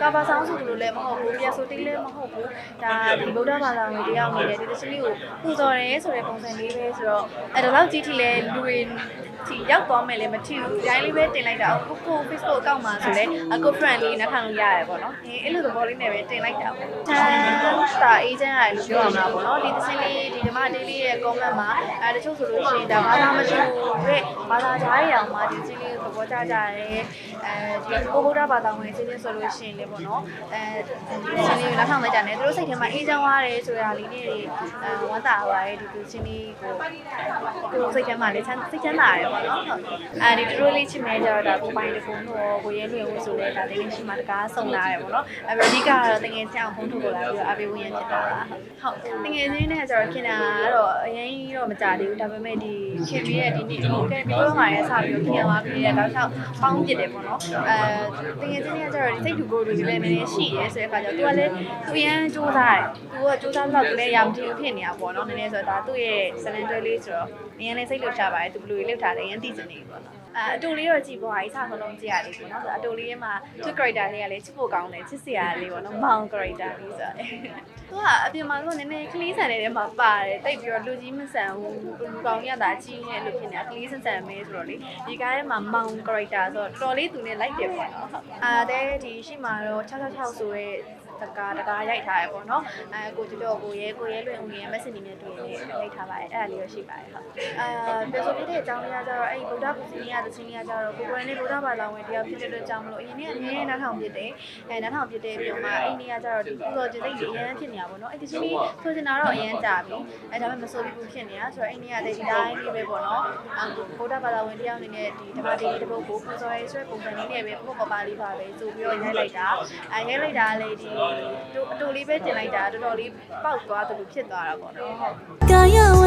ကာဘာဆောင်းဆိုလို့လည်းမဟုတ်ဘူးပြဆိုတိတ်လည်းမဟုတ်ဘူးဒါဒီဗုဒ္ဓဘာသာဝင်တယောက်နေတယ်ဒီသချင်းလေးကိုပူဇော်ရဲဆိုတဲ့ပုံစံလေးပဲဆိုတော့အဲ့ဒါတော့ကြည့်ထိလဲလူတွေဒီရောက်သွားမယ်လည်းမထီဘူးဒီတိုင်းလေးပဲတင်လိုက်တာကိုကို Facebook အကောင့်မှာဆိုလဲအကို friend လေးနဲ့ခံလို့ရတယ်ပေါ့နော်အဲအဲ့လိုသဘောလေးနဲ့ပဲတင်လိုက်တာပေါ့တန်တာ agent ရတယ်လို့ပြောရမှာပေါ့နော်ဒီသချင်းလေးဒီဓမ္မတေးလေးရဲ့ comment မှာအဲတချို့ဆိုလို့ရှိရင်ဒါဘာသာမတူတဲ့ဘာသာကြားရအောင်မှာဒီသချင်းလေးကို သဘောကျကြတယ်အဲဒီကိုဗုဒ္ဓဘာသာဝင်ချင်းချင်းဆိုလို့ရှိရင်လေပေါ့နော်အဲဒီသချင်းလေးကိုလက်ထောင်လိုက်ကြတယ်သူတို့စိတ်ထဲမှာအေးချမ်းသွားတယ်ဆိုတာလေးလေးတွေအဲဝမ်းသာပါတယ်ဒီသချင်းလေးကိုကိုစိတ်ထဲမှာလည်းချမ်းစိတ်ချမ်းသာရတယ်ပေါ့နော်ဟုတ်အဲဒီသူတို့လေးချစ်မဲကြတော့ဒါကိုပိုင်တကုန်းတော့ကိုရဲလွင်ဦးဆိုလဲဒါတကယ်ရှိမှတကားဆုံလာတယ်ပေါ့နော်အဲဒီကတော့တကယ်ကြောင်ဖုန်းထုတ်ကိုလာပြီးတော့အပေးဝင်ရဖြစ်တာပါဟုတ်တကယ်ချင်းနဲ့ကျတော့ခင်တာကတော့အရင်တော့မကြသေးဘူးဒါပေမဲ့ဒီခင်ပြီးရဲ့ဒီနေ့ဒီကဲပြီးတော့မှလည်းစပြီးခင်သွားပြီးတဲ့တော့ဆောက်ပေါင်းပြစ်တယ်ပေါ့နော်အဲတကယ်ချင်းနဲ့ကျတော့ဒီစိတ်တူကိုယ်တွေလည်းနည်းနည်းရှိရဲဆိုတဲ့အခါကျတော့သူကလည်းသူရန်စူးစမ်းတယ်သူကစူးစမ်းတော့သူလည်းရမထင်ဖြစ်နေတာပေါ့နော်နည်းနည်းဆိုတော့ဒါသူ့ရဲ့ cylinder လေးဆိုတော့အရင်လည်းစိတ်လှုပ်ရှားပါတယ်သူဘယ်လိုလှုပ်ထားလဲအရင်သိချင်နေပြီပေါ့နော် အအတူလေးတော့ကြည့်ပေါ်အစားခလုံးကြည့်ရလေးပေါ့နော်ဆိုတော့အတူလေးရဲ့မှာသူ character လေးကလည်းချစ်ဖို့ကောင်းတယ်ချစ်စရာလေးပေါ့နော်မောင် character လေးဆိုတော့သူကအပြင်မှာတော့နည်းနည်းကလေးဆန်နေတဲ့မှာပါတယ်တိတ်ပြီးတော့လူကြီးမဆန်ဘူးလူကောင်ရတာကြီးနေလို့ဖြစ်နေတာကလေးဆန်ဆန်မဲဆိုတော့လေဒီကားထဲမှာမောင် character ဆိုတော့တော်တော်လေးသူနဲ့လိုက်တယ်ပေါ့နော်အာတဲ့ဒီရှိမှာတော့666ဆိုရဲ တကားတကားရိုက်ထားရပေါ့နော်အဲကိုကျတော့ကိုရဲကိုရဲလွင်ဦးရဲ့ message တွေနဲ့တွေ့နေရိုက်ထားပါတယ်အဲ့ဒါလေးရရှိပါတယ်ဟုတ်အာပြောဆိုပြတဲ့အကြောင်းလေးကကျတော့အဲ့ဒီဗုဒ္ဓဘုရားရဲ့သချင်းလေးကကျတော့ကိုကိုယ်နဲ့ဗုဒ္ဓဘာသာဝင်တယောက်ဖြစ်တဲ့အတွက်ကြောင့်မလို့အရင်ကအမြဲနားထောင်ဖြစ်တယ်အဲနားထောင်ဖြစ်တဲ့ပြီးတော့မှအဲ့ဒီနေ့ကကျတော့ဒီပူဇော်ခြင်းစိတ်ကြီးအရင်ဖြစ်နေတာပေါ့နော်အဲ့ဒီသချင်းလေးဆိုချင်တာတော့အရင်ကြာပြီအဲဒါပေမဲ့မဆိုပြီးဘူးဖြစ်နေတာဆိုတော့အဲ့ဒီနေ့ကလည်းဒီတိုင်းလေးပဲပေါ့နော်အဗုဒ္ဓဘာသာဝင်တယောက်အနေနဲ့ဒီဓမ္မတေးတစ်ပုဒ်ကိုပူဇော်ရဲဆိုတဲ့ပုံစံလေးနဲ့ပဲပုတ်ပပလေးပါပဲဆိုပြီးတော့ရိုက်လိုက်တာအဲရိုက်လိုက်တာလေဒီအတူလေးပဲတင်လိုက်တာတော်တော်လေးပေါက်သွားတယ်လို့ဖြစ်သွားတာပေါ့နော်ဟုတ်ကာယဝ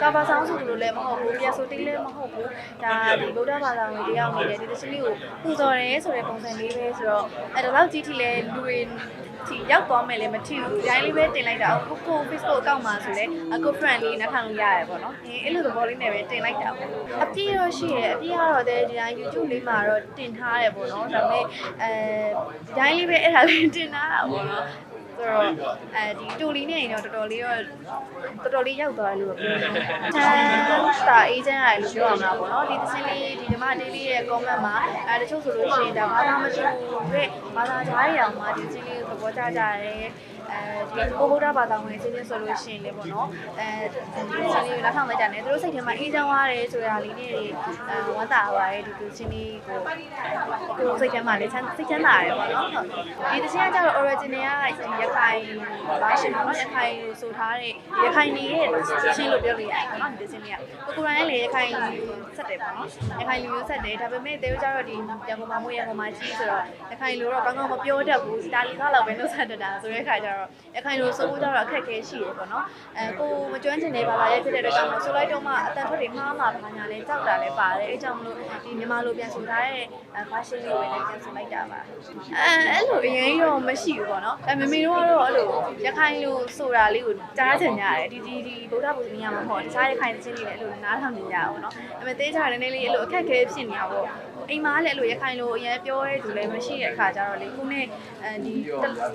ကာဘာဆောင်းဆိုလို့လည်းမဟုတ်ဘူးပြဆိုတိတ်လည်းမဟုတ်ဘူးဒါဒီဗုဒ္ဓဘာသာဝင်တယောက်နေတယ်ဒီသချင်းလေးကိုပူဇော်ရဲဆိုတဲ့ပုံစံလေးပဲဆိုတော့အဲ့ဒါတော့ကြည့်ထိလဲလူတွေဒီရောက်သွားမယ်လည်းမထီဘူးဒီတိုင်းလေးပဲတင်လိုက်တာကိုကို Facebook အကောင့်မှာဆိုလဲအကို friend လေးနဲ့ခံလို့ရတယ်ပေါ့နော်အဲအဲ့လိုသဘောလေးနဲ့ပဲတင်လိုက်တာပေါ့အပြည့်ရောရှိရအပြည့်ကတော့တဲ့ဒီတိုင်း YouTube လေးမှာတော့တင်ထားတယ်ပေါ့နော်ဒါပေမဲ့အဲဒီတိုင်းလေးပဲအဲ့ဒါလေးတင်ထားတာပေါ့နော် ဆိုတော့အဲဒီတူလီနဲ့ရင်တော့တော်တော်လေးတော့တော်တော်လေးရောက်သွားတယ်လို့ပြောလို့တန်တာ agent ရတယ်လို့ပြောရမှာပေါ့နော်ဒီသင်းလေးဒီဓမ္မတေးလေးရဲ့ comment မှာအဲတချို့ဆိုလို့ရှိရင်ဒါဘာသာမတူတဲ့ဘာသာကြားရအောင်မှာဒီသင်းလေးကိုသဘောကျကြတယ်အဲဒီကိုဗုဒ္ဓဘာသာဝင်ချင်းချင်းဆိုလို့ရှိရင်လေပေါ့နော်အဲဒီချင်းလေးကိုလက်ထောင်လိုက်ကြတယ်သူတို့စိတ်ထဲမှာအေးချမ်းသွားတယ်ဆိုတာလေးလေးတွေအဲဝမ်းသာပါတယ်ဒီချင်းလေးကိုကိုစိတ်ထဲမှာလည်းချမ်းစိတ်ချမ်းသာရတယ်ပေါ့နော်ဟုတ်ဒီသင်းကကျတော့ original ကရခိုင်ဘာရှင်ပေါ့နော်ရခိုင်လို့ဆိုထားတဲ့ရခိုင်နေရဲ့ချင်းလို့ပြောလို့ရတယ်ပေါ့နော်ဒီသင်းလေးကကိုကိုရိုင်းလည်းရခိုင်ဆက်တယ်ပေါ့နော်ရခိုင်လူမျိုးဆက်တယ်ဒါပေမဲ့တေတို့ကျတော့ဒီရန်ကုန်မှာမွေးရန်ကုန်မှာကြီးဆိုတော့ရခိုင်လူတော့ကောင်းကောင်းမပြောတတ်ဘူးစတာလီကားလောက်ပဲနှုတ်ဆက်တတ်တာဆိုတဲ့ခါကျတော့ရခိုင်လူဆိုဖို့ကျတော့အခက်အခဲရှိတယ်ပေါ့နော်အဲကိုမကျွမ်းကျင်နေပါလားရဲ့ဖြစ်တဲ့အတွက်ကြောင့်မို့ဆိုလိုက်တော့မှအတန်ထွက်တွေမှားမှာဘာညာလဲကြောက်တာလည်းပါတယ်အဲကြောင့်မလို့ဒီမြန်မာလိုပြန်ဆိုထားတဲ့ဖာရှင်လေးပဲလည်းပြန်ဆိုလိုက်တာပါအဲအဲ့လိုအရင်တော့မရှိဘူးပေါ့နော်အဲမမေတို့ကတော့အဲ့လိုရခိုင်လူဆိုတာလေးကိုကြားချင်ကြတယ်ဒီဒီဒီဗုဒ္ဓဘုရားမှာမဟုတ်တခြားရခိုင်ချင်းတွေလည်းအဲ့လိုနားထောင်နေကြတာပေါ့နော်အဲမဲ့တေးကြတယ်နည်းနည်းလေးအဲ့လိုအခက်အခဲဖြစ်နေတာပေါ့အိမ်မှာလည်းအဲ့လိုရခိုင်လိုအရင်ပြောရဲသူလည်းမရှိတဲ့အခါကျတော့လေခုနဲ့အဲဒီ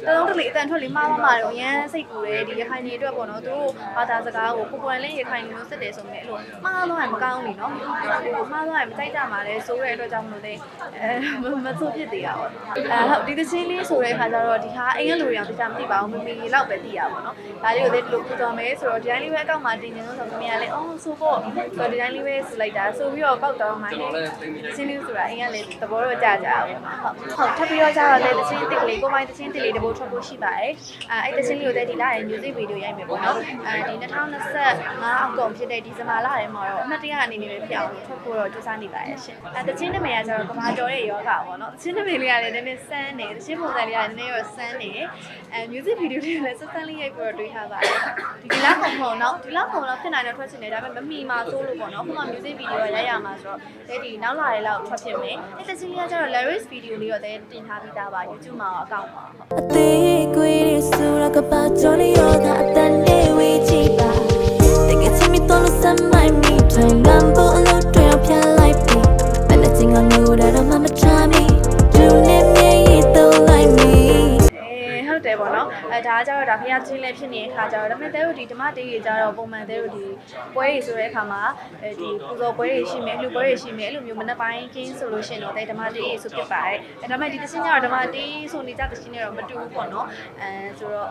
တလုံးတလေအတန်ထွက်လေးမှားမှားမှာတော့အရင်စိတ်ကူတယ်ဒီရခိုင်တွေအတွက်ပေါ့နော်သူတို့ဘာသာစကားကိုကိုကိုယ်လည်းရခိုင်မျိုးစစ်တယ်ဆိုမြဲအဲ့လိုမှားသွားရင်မကောင်းဘူးနော်မှားသွားရင်မကြိုက်ကြမှာလဲဆိုတဲ့အတွက်ကြောင့်မလို့လေအဲမဆိုဖြစ်သေးတာပေါ့အဲဟုတ်ဒီသချင်းလေးဆိုတဲ့အခါကျတော့ဒီဟာအိမ်ကလူတွေအောင်တရားမသိပါဘူးမမီလောက်ပဲသိရပါတော့ဒါလေးကိုလေဒီလိုပူဇော်မယ်ဆိုတော့ဒီတိုင်းလေးပဲအကောက်မှာတင်နေလို့ဆိုတော့မမီကလည်းအော်ဆိုပေါ့ဆိုတော့ဒီတိုင်းလေးပဲဆိုလိုက်တာဆိုပြီးတော့ပောက်တော့မှဟဲ့သချင်းလေးဆိုတာအိမ်ကလည်းသဘောတော့ကြကြအောင်ဟုတ်ဟုတ်ထပ်ပြီးတော့ကြတော့လေသချင်းတစ်ကလေးကိုမိုင်းသချင်းတစ်လေးတပိုးထွက်ဖို့ရှိပါတယ်အဲအဲ့တချင်းလေးကိုတဲ့ဒီလာရဲ့ music video ရိုက်မယ်ပေါ့နော်အဲဒီ2025အောက်ကုန်ဖြစ်တဲ့ဒီဇင်ဘာလထဲမှာတော့အမှတ်တရအနေနဲ့ပဲဖြစ်အောင်ထုတ်ဖို့တော့ကြိုးစားနေပါရဲ့ရှင်အဲတချင်းနမရကျတော့ကဘာကျော်ရဲ့ယောဂပေါ့နော်တချင်းနမလေးကလည်းနည်းနည်းစမ်းနေတချင်းပုံစံလေးကလည်းနည်းနည်းရောစမ်းနေအဲ music video လေးလည်းစစမ်းလေးရိုက်ပြီးတော့တွေးထားပါတယ်ဒီဒီလားပုံပုံနော်ဒီလားပုံတော့ဖြစ်နိုင်တော့ထွက်ချင်တယ်ဒါပေမဲ့မမီမှာစိုးလို့ပေါ့နော်ခုမှ music video ရိုက်ရမှာဆိုတော့ဒီနောက်လာတဲ့လောက်ထွက်ဖြစ်မယ်အဲ့တချင်းလေးကကျတော့ lyrics video လေးတော့တင်ထားပြီးသားပါ YouTube မှာအကောင့်ပါဟုတ်အသေးကွေး ရစရကပါကြော်လျောကအတန်လေးဝေး အဲဒါကကျတော့ဒါဖျားချင်းလည်းဖြစ်နေတဲ့ခါကျတော့ဒါပေမဲ့တဲတို့ဒီဓမ္မတေးကြီးကျတော့ပုံမှန်တဲတို့ဒီပွဲကြီးဆိုတဲ့အခါမှာအဲဒီပူဇော်ပွဲကြီးရှိမယ်အလှပွဲကြီးရှိမယ်အဲ့လိုမျိုးမနေ့ပိုင်းကင်းဆိုလို့ရှိရင်တော့တဲဓမ္မတေးကြီးဆိုဖြစ်ပါတယ်အဲဒါပေမဲ့ဒီတစ်ချင်းကျတော့ဓမ္မတေးဆိုနေကြတစ်ချင်းနဲ့တော့မတူဘူးပေါ့နော်အဲဆိုတော့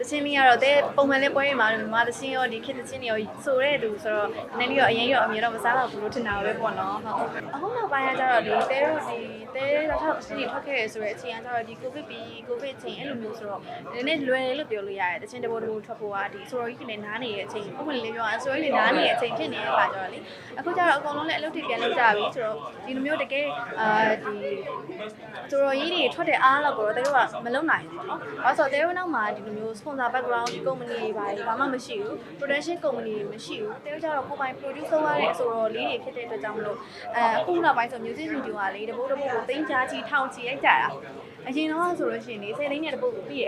တချင်းလေးကတော့တဲပုံမှန်လေးပွဲတွေမှာမြမတချင်းရောဒီခေတ်တချင်းတွေရောဆိုတဲ့သူဆိုတော့နည်းနည်းရောအရင်ရောအမြင်တော့မစားတော့ဘူးလို့ထင်တာပဲပေါ့နော်ဟုတ်အခုနောက်ပိုင်းကကျတော့ဒီတဲတို့ဒီတဲတော့ထောက်ချင်းတွေထွက်ခဲ့ရဆိုတဲ့အချိန်ကကျတော့ဒီကိုဗစ်ပြီးကိုဗစ်ချိန်အဲ့လိုမျိုးဆိုတော့နည်းနည်းလွယ်တယ်လို့ပြောလို့ရတယ်တချင်းတဘောတဘောထွက်ဖို့ကဒီဆိုတော့ကြီးကလည်းနားနေတဲ့အချိန်ပုံမှန်လေးပြောရင်ဆိုတော့ကြီးနားနေတဲ့အချိန်ဖြစ်နေတဲ့အခါကျတော့လေအခုကျတော့အကုန်လုံးလည်းအလုပ်တွေပြန်လုပ်ကြပြီဆိုတော့ဒီလိုမျိုးတကယ်အာဒီဆိုတော့ကြီးတွေထွက်တဲ့အားလောက်ကိုတော့တဲတို့ကမလုံနိုင်ဘူးเนาะအဲဆိုတော့တဲတို့နောက်မှာဒီလိုမျိုး sponsor background ဒီ company တွေပါဘာမှမရှိဘူး production company တွေမရှိဘူးတဲတို့ကျတော့ကိုယ်ပိုင် producer ရတဲ့အဆိုတော့လေးတွေဖြစ်တဲ့အတွက်ကြောင့်မလို့အဲအခုနောက်ပိုင်းဆို music video ကလေတပုတ်တပုတ်ကိုသိန်းချာချီထောင်ချီရိုက်ကြတာ အရင်တော့ဆိုလို့ရှိရင်လေ10သိန်းနဲ့တပုတ်ကိုပြီးရ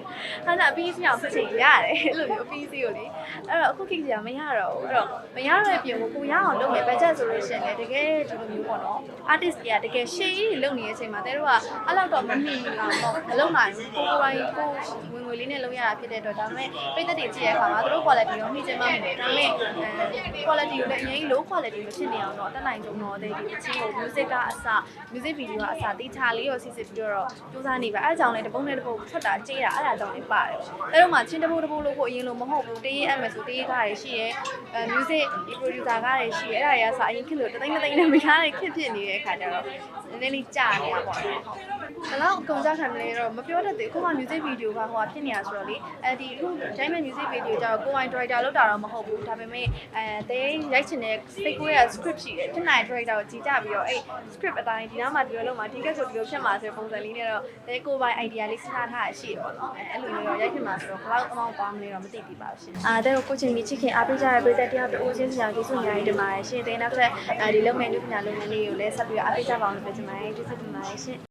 ။ဟာကအပြီးစီအောင်ဖြစ်ချင်ရတယ်အဲ့လိုမျိုးအပြီးစီကိုလေအဲ့တော့အခုကိစ္စကမရတော့ဘူးအဲ့တော့မရတော့တဲ့ပြင်ကိုကိုရအောင်လုပ်မယ် budget ဆိုလို့ရှိရင်လေတကယ်ဒီလိုမျိုးပေါ့နော် artist တွေကတကယ်ရှေ့ကြီးလုပ်နေတဲ့အချိန်မှာတဲတို့ကအဲ့လောက်တော့မမီအောင်ပေါ့မလုပ်နိုင်ဘူးကိုကိုပိုင်းကိုဝင်ငွေလေးနဲ့လုပ်ရတာဖြစ်တဲ့အတွက်ဒါပေမဲ့ပိတ်သက်တွေကြည့်ရတဲ့အခါမှာသူတို့ quality ရောနှိမ့်ချင်မှမဟုတ်ဘူးဒါပေမဲ့အဲ quality ကိုလည်းအရင် low quality မဖြစ်နေအောင်တော့အတက်နိုင်ဆုံးတော့တဲ့ဒီအချင်းကို music ကအစ music video ကအစတေချာလေးရောစစ်စစ်ပြီးတော့စူးစမ်းနေပါအဲအကြောင်းလေးတစ်ပုံနဲ့တစ်ပုံထွက်တာကြေးတာအဲ့ဒါကြောင့်လေးပါတယ်အဲတော့မှချင်းတစ်ပုံတစ်ပုံလို့ကိုအရင်လိုမဟုတ်ဘူးတေးရဲအမယ်ဆိုတေးကားတွေရှိရဲအဲ music ဒီ producer ကားတွေရှိရဲအဲ့ဒါတွေကစအရင်ခက်လို့တသိန်းတသိန်းနဲ့မရတဲ့ခက်ဖြစ်နေတဲ့အခါကျတော့နည်းနည်းလေးကြာနေတာပေါ့နော်ဟုတ်ဘယ်လောက်အကုန်ကြခံမလဲတော့မပြောတတ်သေးဘူးခုမှ music video ကဟိုကဖြစ်နေတာဆိုတော့လေအဲဒီအခု Diamond music video ကျတော့ကိုယ်ပိုင် director လောက်တာတော့မဟုတ်ဘူးဒါပေမဲ့အဲတဲရိုက်ချင်တဲ့စိတ်ကူးရဲ့ script ရှိတယ်ဖြစ်နိုင် director ကိုကြည်ကြပြီးတော့အဲ့ script အတိုင်းဒီနားမှာဒီလိုလုပ်မှာဒီကက်ဆိုဒီလိုဖြစ်မှာဆိုတဲ့ပုံစံလေးနဲ့တော့တဲကိုယ်ပိုင် idea လေးစဉ်းစားထားရရှိတယ်ပေါ့နော်အဲအဲ့လိုမျိုးတော့ရိုက်ဖြစ်မှာဆိုတော့ဘယ်လောက်အမောင်းသွားမလဲတော့မသိပြီပါဘူးရှင်အာတဲကိုကိုချင်းမီချစ်ခင်အားပေးကြတဲ့ပြည်သက်တယောက်တူဦးချင်းစရာကြီးစုညာရေးတင်ပါတယ်ရှင်တဲနောက်ထပ်အဲဒီလုပ်မယ်လူပညာလုပ်ငန်းလေးကိုလည်းဆက်ပြီးအားပေးကြပါအောင်လို့ပြောချင်ပါတယ်ကျေးဇူးတင်ပါတယ်ရှင်